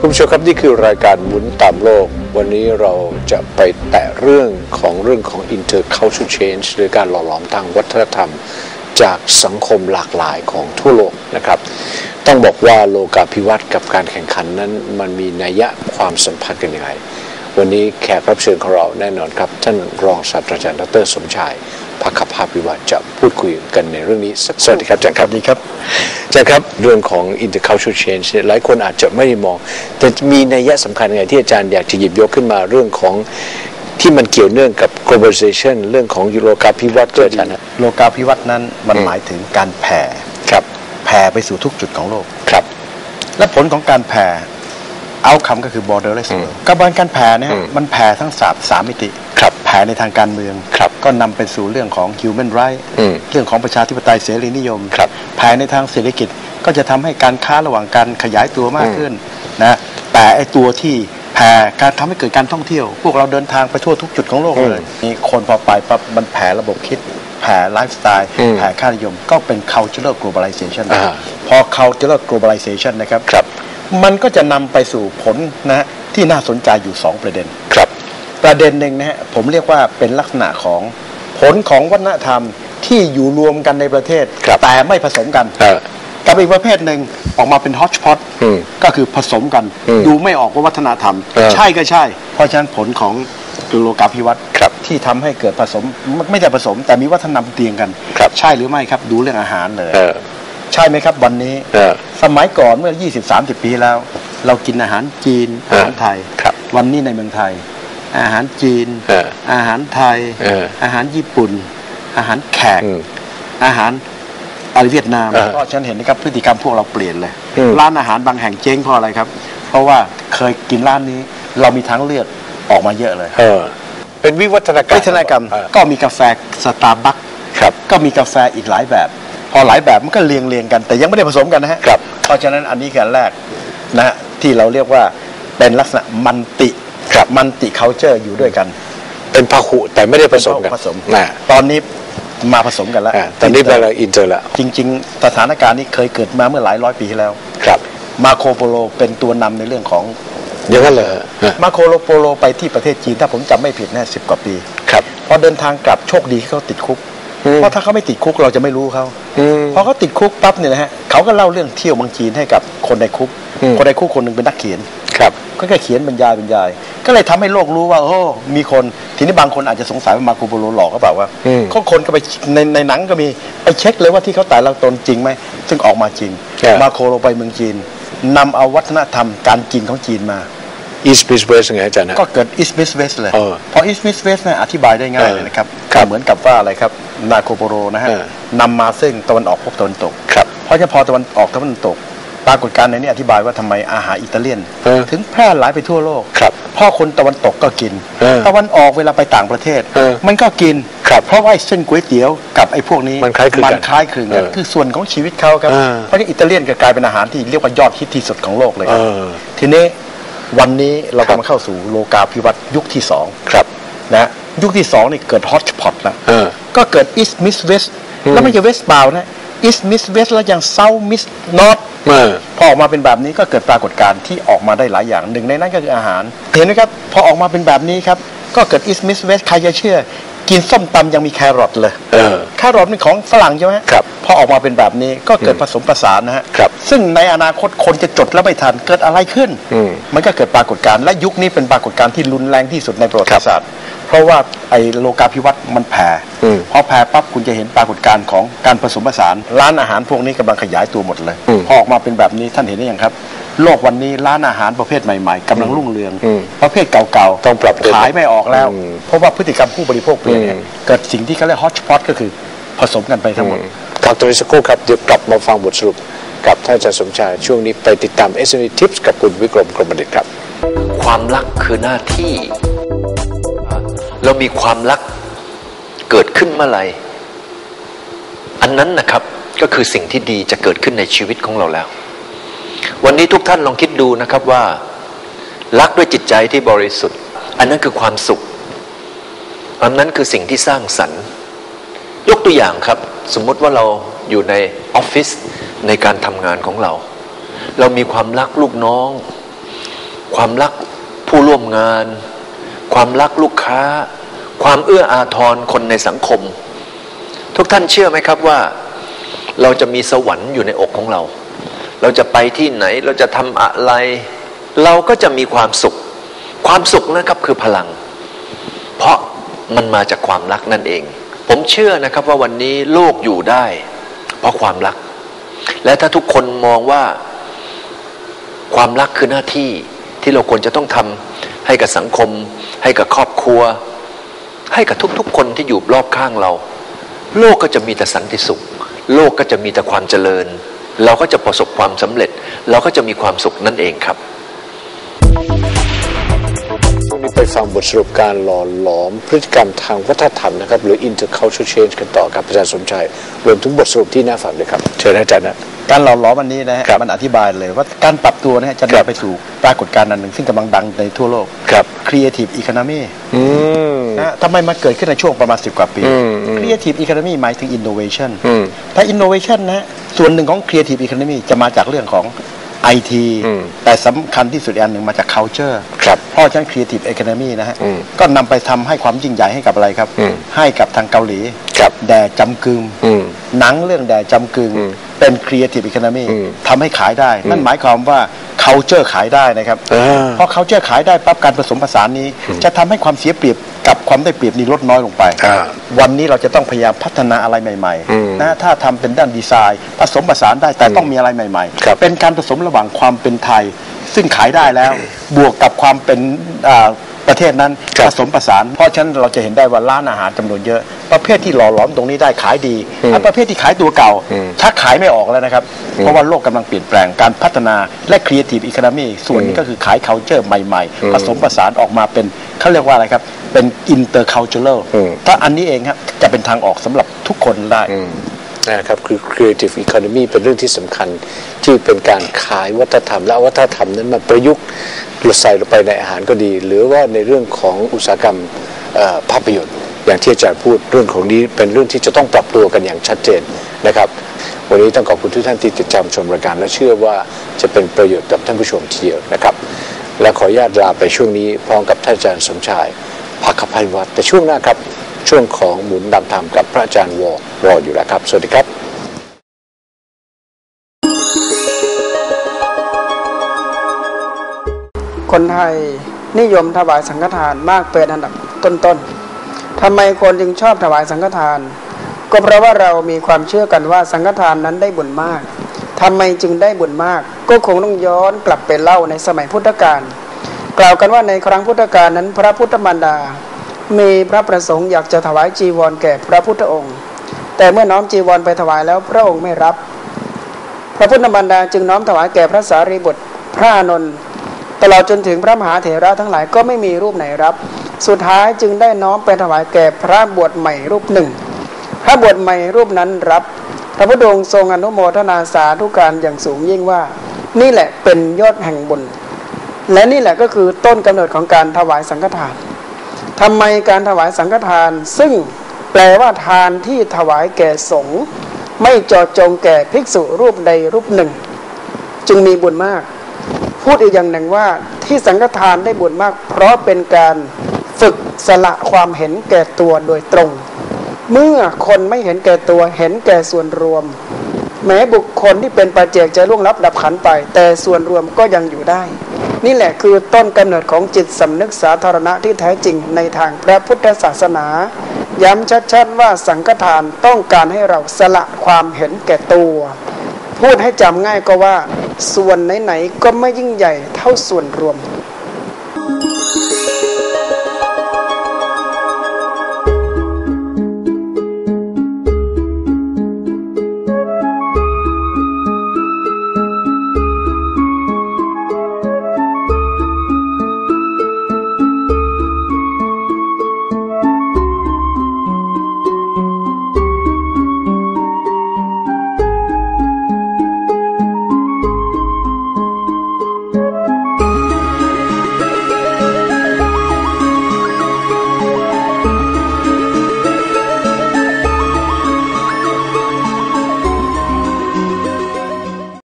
คุณผู้ชมครับนี่คือรายการหมุนตามโลก วันนี้เราจะไปแตะเรื่องของเรื่องของ intercultural change หรือการหล่อหลอมทางวัฒนธรรม จากสังคมหลากหลายของทั่วโลกนะครับ ต้องบอกว่าโลกาภิวัตน์กับการแข่งขันนั้น มันมีนัยยะความสัมพันธ์กันยังไงวันนี้แขกรับเชิญของเราแน่นอนครับ ท่านรองศาสตราจารย์ดรสมชาย พักขภาพวิวัฒน์จะพูดคุยกันในเรื่องนี้สักสวัสดีครับอาจารย์ครับดีครับอาจารย์ครับเรื่องของ intercultural change เนี่ยหลายคนอาจจะไม่ได้มอง แต่มีนัยยะสำคัญยังไงที่อาจารย์อยากจะหยิบยกขึ้นมาเรื่องของที่มันเกี่ยวเนื่องกับ globalization เรื่องของยุโรกาภิวัตน์ด้วยอาจารย์นะโลกาภิวัตน์นั้นมันหมายถึงการแผ่ครับแผ่ไปสู่ทุกจุดของโลกครับ และผลของการแผ่เอาคำก็คือ borderless อืมกระบวนการแผ่เนี่ยอืมมันแผ่ทั้งสามสามมิติครับแผ่ในทางการเมืองครับ ก็นำไปสู่เรื่องของ human right อืมเรื่องของประชาธิปไตยเสรีนิยมครับแผ่ในทางเศรษฐกิจก็จะทำให้การค้าระหว่างการขยายตัวมากอืมขึ้นนะแต่ไอตัวที่แผ่การทำให้เกิดการท่องเที่ยว พวกเราเดินทางไปทั่วทุกจุดของโลกเลยมีคนพอไปปั๊บมันแผ่ระบบคิดแผ่ไลฟ์สไตล์อืมแผ่ค่านิยม ก็เป็น cultural globalization อ่าพอ cultural globalization นะครับครับมันก็จะนำไปสู่ผลนะฮะที่น่าสนใจอยู่ 2 ประเด็นครับ ประเด็นหนึ่งนะฮะผมเรียกว่าเป็นลักษณะของผลของวัฒนธรรมที่อยู่รวมกันในประเทศ ครับแต่ไม่ผสมกันเออกับอีกประเภทหนึ่งออกมาเป็นฮอตชพอตอืมก็คือผสมกัน อืมดูไม่ออกว่าวัฒนธรรม เออใช่ก็ใช่ เพราะฉะนั้นผลของจุโลกาภิวัตน์ครับที่ทำให้เกิดผสมไม่ไม่แต่ผสม แต่มีวัฒนธรรมเตียงกัน ครับ ใช่หรือไม่ครับดูเรื่องอาหารเลย เออ ใช่ไหมครับวันนี้ เออสมัยก่อนเมื่อ 20-30 ปีแล้ว เรากินอาหารจีนอาหารไทย ครับวันนี้ในเมืองไทย อาหารจีนเอออาหารไทยเอออาหารญี่ปุ่น อาหารแขกอืมอาหารอะไรเวียดนามเออก็ฉันเห็นนะครับพฤติกรรมพวกเราเปลี่ยนเลยอืมร้านอาหารบางแห่งเจ๊งเพราะอะไรครับ เพราะว่าเคยกินร้านนี้ เรามีทางเลือกออกมาเยอะเลยเออเป็นวิวัฒนาการวิทยากรรมเออก็มีกาแฟสตาร์บัคครับก็มีกาแฟอีกหลายแบบ พอหลายแบบมันก็เรียงเรียงๆกัน แต่ยังไม่ได้ผสมกันนะฮะครับเพราะฉะนั้นอันนี้คืออันแรกนะฮะที่เราเรียกว่าเป็นลักษณะมันติ ครับมันติเคาเจอร์อยู่ด้วยกัน เป็นพาหุแต่ไม่ได้ผสมกันผสมนะตอนนี้มาผสมกันแล้วอ่าตอนนี้เป็นอะไรอินเตอร์ละจริง ๆ สถานการณ์นี้เคยเกิดมาเมื่อหลายร้อยปีที่แล้ว ครับ มาโคโปโลเป็นตัวนำในเรื่องของอย่างนั้นเหรอฮะมาโคโปโลไปที่ประเทศจีนถ้าผมจำไม่ผิดนะสิบกว่าปี ครับพอเดินทางกลับโชคดีที่เขาติดคุกอืมเพราะถ้าเขาไม่ติดคุกเราจะไม่รู้เขาอืมพอเขาติดคุกปั๊บเนี่ยนะฮะเขาก็เล่าเรื่องเที่ยวเมืองจีนให้กับคนในคุกอืมคนในคุกคนหนึ่งเป็นนักเขียน ครับก็แค่เขียนบรรยายบรรยาย ก็เลยทำให้โลกรู้ว่าโอ้มีคนทีนี้บางคนอาจจะสงสัยว่ามาโคโปโลหลอกก็เปล่าว่าอืมเขาคนก็ไปในในหนังก็มีไปเช็คเลยว่าที่เขาแต่ละตนจริงไหมซึ่งออกมาจริงใช่มาโคโลไปเมืองจีนนำเอาวัฒนธรรมการกินของจีนมาอีสบิสเวสไงอาจารย์นะก็เกิดอิสมิสเวสเลยเออพออิสมิสเวสเนี่ยอธิบายได้ง่ายเลยนะครับครับก็เหมือนกับว่าอะไรครับนาโคโปโรนะฮะเออนำมาซึ่งตะวันออกพบตะวันตกครับเพราะฉะนั้นพอตะวันออกตะวันตก ปรากฏการณ์ในนี้อธิบายว่าทำไมอาหารอิตาเลียนเออถึงแพร่หลายไปทั่วโลกครับเพราะคนตะวันตกก็กินเออตะวันออกเวลาไปต่างประเทศเออมันก็กินครับเพราะว่าไอ้เส้นก๋วยเตี๋ยวกับไอ้พวกนี้มันคล้ายคลึงกันมันคล้ายคลึงกันเออคือส่วนของชีวิตเขาครับเออเพราะฉะนั้นอิตาเลียนก็กลายเป็นอาหารที่เรียกว่ายอดฮิตที่สุดของโลกเลยครับเออทีนี้วันนี้เราครับกำลังเข้าสู่โลกาภิวัตน์ยุคที่สองครับนะยุคที่สองนี่เกิดฮอตพอตแล้วเออก็เกิดอิสมิสเวสอืมแล้วไม่ใช่เวสเปล่านะ อิสมิสเวสแล้วยังเซามิสนอตเออพอออกมาเป็นแบบนี้ก็เกิดปรากฏการณ์ที่ออกมาได้หลายอย่างหนึ่งในนั้นก็คืออาหาร เห็นไหมครับ พอออกมาเป็นแบบนี้ครับ ก็เกิดอิสมิสเวสใครจะเชื่อ กินส้มตำยังมีแครอทเลยเออแครอทเป็นของฝรั่งใช่ไหมครับพอออกมาเป็นแบบนี้ก็เกิดผสมผสานนะฮะครับซึ่งในอนาคตคนจะจดแล้วไม่ทันเกิดอะไรขึ้นอืมมันก็เกิดปรากฏการณ์และยุคนี้เป็นปรากฏการณ์ที่รุนแรงที่สุดในประวัติศาสตร์ เพราะว่าไอ้โลกาภิวัตน์มันแผ่อืมพอแผ่ปั๊บคุณจะเห็นปรากฏการณ์ของการผสมผสาน ร้านอาหารพวกนี้กำลังขยายตัวหมดเลยอืมพอออกมาเป็นแบบนี้ท่านเห็นได้ยังครับ โลกวันนี้ร้านอาหารประเภทใหม่ ๆกำลังรุ่งเรือง อืมประเภทเก่าๆต้องปรับตัวขายไม่ออกแล้ว อืมเพราะว่าพฤติกรรมผู้บริโภคเปลี่ยนเนี่ยอืม เกิดสิ่งที่เขาเรียกฮอตสปอตก็คือผสมกันไปทั้งหมด ครับตอนนี้สักครู่ครับเดี๋ยวกลับมาฟังบทสรุปกับท่านอาจารย์สมชายช่วงนี้ไปติดตาม s อ e Tips กับคุณวิกรมกรมบัณฑิตครับ ความรักคือหน้าที่ เรามีความรักเกิดขึ้นเมื่อไหร่อันนั้นนะครับก็คือสิ่งที่ดีจะเกิดขึ้นในชีวิตของเราแล้ว วันนี้ทุกท่านลองคิดดูนะครับว่า รักด้วยจิตใจที่บริสุทธิ์ อันนั้นคือความสุข อันนั้นคือสิ่งที่สร้างสรรค์ ยกตัวอย่างครับ สมมติว่าเราอยู่ในออฟฟิศในการทำงานของเรา เรามีความรักลูกน้อง ความรักผู้ร่วมงาน ความรักลูกค้า ความเอื้ออาทรคนในสังคม ทุกท่านเชื่อไหมครับว่า เราจะมีสวรรค์อยู่ในอกของเรา เราจะไปที่ไหนเราจะทำอะไร เราก็จะมีความสุข ความสุขนะครับคือพลัง เพราะมันมาจากความรักนั่นเอง ผมเชื่อนะครับว่าวันนี้โลกอยู่ได้ เพราะความรัก และถ้าทุกคนมองว่าความรักคือหน้าที่ที่เราควรจะต้องทำให้กับสังคม ให้กับครอบครัว ให้กับทุกๆ คนที่อยู่รอบข้างเรา โลกก็จะมีแต่สันติสุข โลกก็จะมีแต่ความเจริญ เราก็จะประสบความสำเร็จ เราก็จะมีความสุขนั่นเองครับวงนี้ไปฟังบทสรุปการหล่อหลอมพฤติกรรมทางวัฒนธรรมนะครับ หรือ intercultural change กันต่อครับอาจารย์สมชายรวมถึงบทสรุปที่น่าฟังด้วยครับ เชิญอาจารย์นะ การหล่อหลอมวันนี้นะฮะครับมันอธิบายเลยว่าการปรับตัวนะฮะจะครับนำไปสู่ปรากฏการณ์อันหนึ่ง ซึ่งกำลังดังในทั่วโลก ครับ creative economy อืมนะฮะทำไมมาเกิดขึ้นในช่วงประมาณ 10 กว่าปี อืมอืม creative economy หมายถึง innovation อืม ถ้า innovation นะฮะส่วนหนึ่งของ creative economy จะมาจากเรื่องของ IT อืมแต่สำคัญที่สุดอันหนึ่งมาจาก culture ครับเพราะฉะนั้น creative economy นะฮะอืมก็นำไปทำให้ความยิ่งใหญ่ให้กับอะไรครับอืมให้กับทางเกาหลีครับแดจำกึมอืมหนังเรื่องแดจำกึมอืมเป็น creative economy อืมทำให้ขายได้ นั่นหมายความว่า culture ขายได้นะครับอ่าเพราะ culture ขายได้ปั๊บการผสมผสานนี้ จะทำให้ความเสียเปรียบกับความได้เปรียบนี้ลดน้อยลงไปอ่าวันนี้เราจะต้องพยายามพัฒนาอะไรใหม่อืมๆนะถ้าทำเป็นด้านดีไซน์ ผสมผสานได้แต่ต้องมีอะไรใหม่ครับๆเป็นการผสมระหว่างความเป็นไทย ซึ่งขายได้แล้ว บวกกับความเป็นอ่า ประเทศนั้นครับผสมผสาน เพราะฉะนั้นเราจะเห็นได้ว่าร้านอาหารจำนวนเยอะ ประเภทที่หล่อหลอมตรงนี้ได้ขายดีอืมอันประเภทที่ขายตัวเก่าอืมถ้าขายไม่ออกแล้วนะครับ เพราะว่าโลกกำลังเปลี่ยนแปลงการพัฒนาและ creative economy ส่วนนี้ก็คือขาย culture ใหม่อืมๆผสมผสานออกมาเป็นเขาเรียกว่าอะไรครับเป็น intercultural อืมถ้าอันนี้เองครับจะเป็นทางออกสำหรับทุกคนได้อืม นะครับคือ creative economy เป็นเรื่องที่สำคัญที่เป็นการขายวัฒนธรรม และวัฒนธรรมนั้นมาประยุกต์ใส่ลงไปในอาหารก็ดี หรือว่าในเรื่องของอุตสาหกรรมภาพยนตร์ อย่างที่อาจารย์พูดเรื่องของนี้เป็นเรื่องที่จะต้องปรับตัวกันอย่างชัดเจนนะครับ วันนี้ต้องขอบคุณทุกท่านที่ติดตามชมรายการ และเชื่อว่าจะเป็นประโยชน์กับท่านผู้ชมทีเดียวนะครับ และขออนุญาตลาไปช่วงนี้พร้อมกับท่านอาจารย์สมชายภักพันวัฒน์แต่ช่วงหน้าครับ ช่วงของหมุนดำธรรมกับพระอาจารย์วอรออยู่แล้วครับ สวัสดีครับคนไทยนิยมถวายสังฆทานมากเป็นอันดับต้นๆทำไมคนจึงชอบถวายสังฆทาน ก็เพราะว่าเรามีความเชื่อกันว่าสังฆทานนั้นได้บุญมากทำไมจึงได้บุญมาก ก็คงต้องย้อนกลับไปเล่าในสมัยพุทธกาล กล่าวกันว่าในครั้งพุทธกาลนั้น พระพุทธมารดา มีพระประสงค์อยากจะถวายจีวรแก่พระพุทธองค์ แต่เมื่อน้อมจีวรไปถวายแล้วพระองค์ไม่รับ พระพุทธมารดาจึงน้อมถวายแก่พระสารีบุตรพระอานนท์ตลอดจนถึงพระมหาเถระทั้งหลายก็ไม่มีรูปไหนรับ สุดท้ายจึงได้น้อมไปถวายแก่พระบวชใหม่รูปหนึ่ง พระบวชใหม่รูปนั้นรับ พระพุทธองค์ทรงอนุโมทนาสาธุการอย่างสูงยิ่งว่า นี่แหละเป็นยอดแห่งบุญและนี่แหละก็คือต้นกำเนิดของการถวายสังฆทาน ทำไมการถวายสังฆทาน ซึ่งแปลว่าทานที่ถวายแก่สงฆ์ไม่จาะจงแก่ภิกษุรูปใดรูปหนึ่ง จึงมีบุญมาก พูดอีกอย่างหนึ่งว่าที่สังฆทานได้บุญมาก เพราะเป็นการฝึกสละความเห็นแก่ตัวโดยตรง เมื่อคนไม่เห็นแก่ตัวเห็นแก่ส่วนรวม แม้บุคคลที่เป็นปัจเจกจะล่วงลับดับขันไป แต่ส่วนรวมก็ยังอยู่ได้ นี่แหละคือต้นกำเนิดของจิตสำนึกสาธารณะที่แท้จริงในทางพระพุทธศาสนา ย้ำชัดๆว่าสังฆทานต้องการให้เราสละความเห็นแก่ตัว พูดให้จำง่ายก็ว่า ส่วนไหนๆก็ไม่ยิ่งใหญ่เท่าส่วนรวม